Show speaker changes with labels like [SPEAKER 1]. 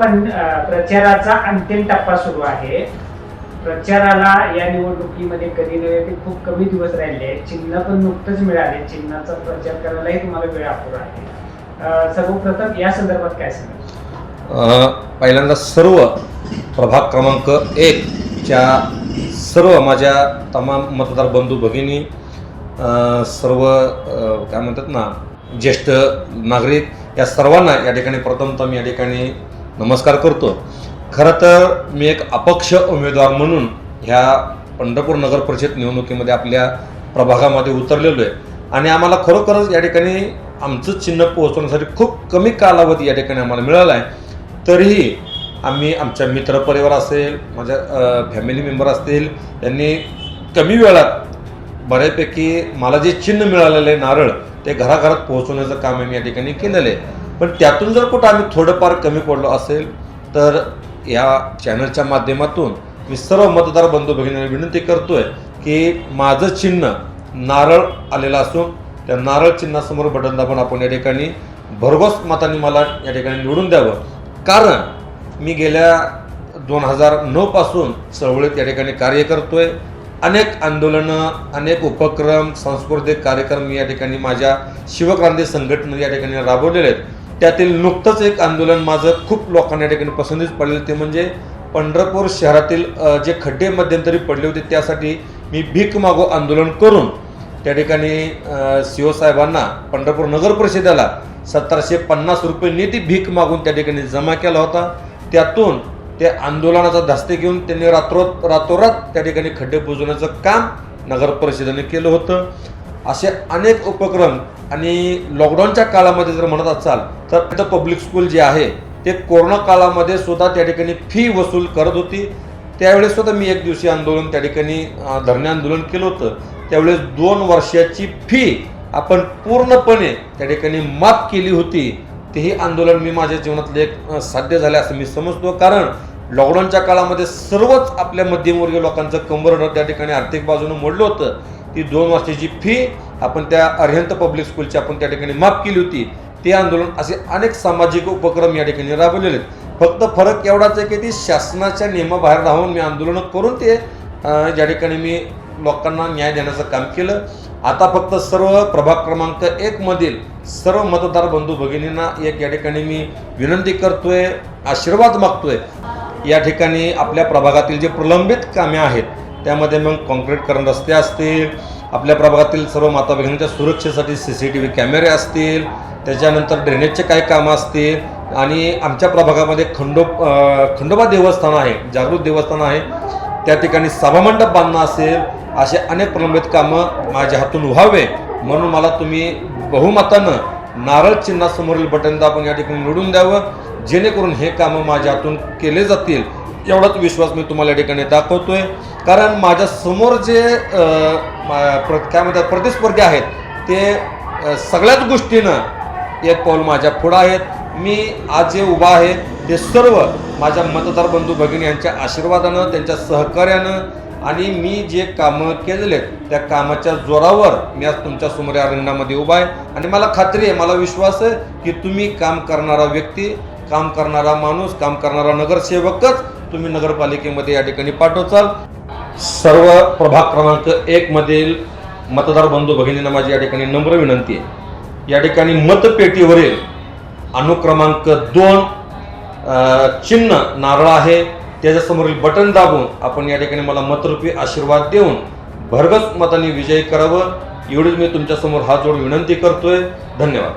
[SPEAKER 1] पण प्रचाराचा अंतिम टप्पा सुरू आहे. प्रचाराला या निवडणुकीमध्ये कधी नव्हे ते खूप कमी दिवस राहिले आहेत. चिन्ह पण नुकतंच मिळाले. चिन्हाचा प्रचार करायलाही तुम्हाला वेळ अपुरा आहे. सर्वप्रथम या संदर्भात काय
[SPEAKER 2] सांगा पहिल्यांदा सर्व प्रभाग क्रमांक एकच्या सर्व माझ्या तमाम मतदार बंधू भगिनी सर्व काय म्हणतात ना ज्येष्ठ नागरिक या सर्वांना या ठिकाणी प्रथमतम या ठिकाणी नमस्कार करतो. खरं तर मी एक अपक्ष उमेदवार म्हणून ह्या पंढरपूर नगर परिषद निवडणुकीमध्ये आपल्या प्रभागामध्ये उतरलेलो आहे. आणि आम्हाला खरोखरच या ठिकाणी आमचं चिन्ह पोहोचवण्यासाठी खूप कमी कालावधी या ठिकाणी आम्हाला मिळाला आहे. तरीही आम्ही आमच्या मित्रपरिवार असेल माझ्या फॅमिली मेंबर असतील यांनी कमी वेळात बऱ्यापैकी मला जे चिन्ह मिळालेलं आहे नारळ ते घराघरात पोहोचवण्याचं काम आम्ही या ठिकाणी केलेलं आहे. पण त्यातून जर कुठं आम्ही थोडंफार कमी पडलो असेल तर या चॅनलच्या माध्यमातून मी सर्व मतदार बंधू भगिनींना विनंती करतोय की माझं चिन्ह नारळ आलेलं असून त्या नारळ चिन्हासमोर बटन दाबून आपण या ठिकाणी भरघोस मतांनी मला या ठिकाणी निवडून द्यावं. कारण मी गेल्या दोन हजार नऊपासून चळवळीत या ठिकाणी कार्य करतोय. अनेक आंदोलनं अनेक उपक्रम सांस्कृतिक कार्यक्रम मी या ठिकाणी माझ्या शिवक्रांती संघटनेने या ठिकाणी राबवलेले आहेत. त्यातील नुकतंच एक आंदोलन माझं खूप लोकांना या ठिकाणी पसंतीच पडलेलं ते म्हणजे पंढरपूर शहरातील जे खड्डे मध्यंतरी पडले होते त्यासाठी मी भीक मागो आंदोलन करून त्या ठिकाणी सी ओ साहेबांना पंढरपूर नगर परिषदेला सतराशे पन्नास रुपये निधी भीक मागून त्या ठिकाणी जमा केला होता. त्यातून ते आंदोलनाचा धास्ते घेऊन त्यांनी रात्रो रातोरात त्या ठिकाणी खड्डे बुजवण्याचं काम नगर परिषदेने केलं होतं. असे अनेक उपक्रम आणि लॉकडाऊनच्या काळामध्ये जर म्हणत असाल तर इथं पब्लिक स्कूल जे आहे ते कोरोना काळामध्ये सुद्धा त्या ठिकाणी फी वसूल करत होती. त्यावेळेस सुद्धा मी एक दिवशी आंदोलन त्या ठिकाणी धरणे आंदोलन केलं होतं. त्यावेळेस दोन वर्षाची फी आपण पूर्णपणे त्या ठिकाणी माफ केली होती. तेही आंदोलन मी माझ्या जीवनातले एक साध्य झाले असं मी समजतो. कारण लॉकडाऊनच्या काळामध्ये सर्वच आपल्या मध्यमवर्गीय लोकांचं कंबर त्या ठिकाणी आर्थिक बाजूनं मोडलं होतं. ती दोन वर्षाची फी आपण त्या अरिहंत पब्लिक स्कूलची आपण त्या ठिकाणी माफ केली होती. ते आंदोलन असे अनेक सामाजिक उपक्रम या ठिकाणी राबवलेले आहेत. फक्त फरक एवढाच आहे की ती शासनाच्या नियमाबाहेर राहून मी आंदोलनं करून ते ज्या ठिकाणी मी लोकांना न्याय देण्याचं काम केलं. आता फक्त सर्व प्रभाग क्रमांक एकमधील सर्व मतदार बंधू भगिनींना एक या ठिकाणी मी विनंती करतोय आशीर्वाद मागतोय. या ठिकाणी आपल्या प्रभागातील जे प्रलंबित कामे आहेत त्यामध्ये मग कॉन्क्रीटकरण रस्ते असतील आपल्या प्रभागातील सर्व माता भगिनींच्या सुरक्षेसाठी सी सी टी व्ही कॅमेरे असतील त्याच्यानंतर ड्रेनेजचे काही कामं असतील आणि आमच्या प्रभागामध्ये खंडो खंडोबा देवस्थान आहे जागृत देवस्थान आहे. त्या ठिकाणी सभामंडप बांधणं असेल असे अनेक प्रलंबित कामं माझ्या हातून व्हावे म्हणून मला तुम्ही बहुमतानं नारळ चिन्हासमोरील बटन दाबून या ठिकाणी निवडून द्यावं जेणेकरून हे कामं माझ्या हातून केले जातील एवढाच विश्वास मी तुम्हाला या ठिकाणी दाखवतोय. कारण माझ्यासमोर जे मा- प्र- काय म्हणतात प्रतिस्पर्धी आहेत ते सगळ्याच गोष्टीनं एक पाऊल माझ्या पुढं आहेत. मी आज जे उभा आहे ते सर्व माझ्या मतदार बंधू भगिनी यांच्या आशीर्वादानं त्यांच्या सहकार्यानं आणि मी जे कामं केलेले आहेत त्या कामाच्या जोरावर मी आज तुमच्यासमोर या रंगणामध्ये उभा आहे. आणि मला खात्री आहे मला विश्वास आहे की तुम्ही काम करणारा व्यक्ती काम करणारा माणूस काम करणारा नगरसेवकच तुम्ही नगरपालिकेमध्ये या ठिकाणी पाठवचाल. सर्व प्रभाग क्रमांक एकमधील मतदार बंधू भगिनींना माझी या ठिकाणी नम्र विनंती आहे. या ठिकाणी मतपेटीवरील अनुक्रमांक दोन चिन्ह नारळ आहे. त्याच्यासमोरील बटन दाबून आपण या ठिकाणी मला मतरूपी आशीर्वाद देऊन भरगत मताने विजयी करावं. एवढीच मी तुमच्यासमोर हात जोडून विनंती करतोय. धन्यवाद.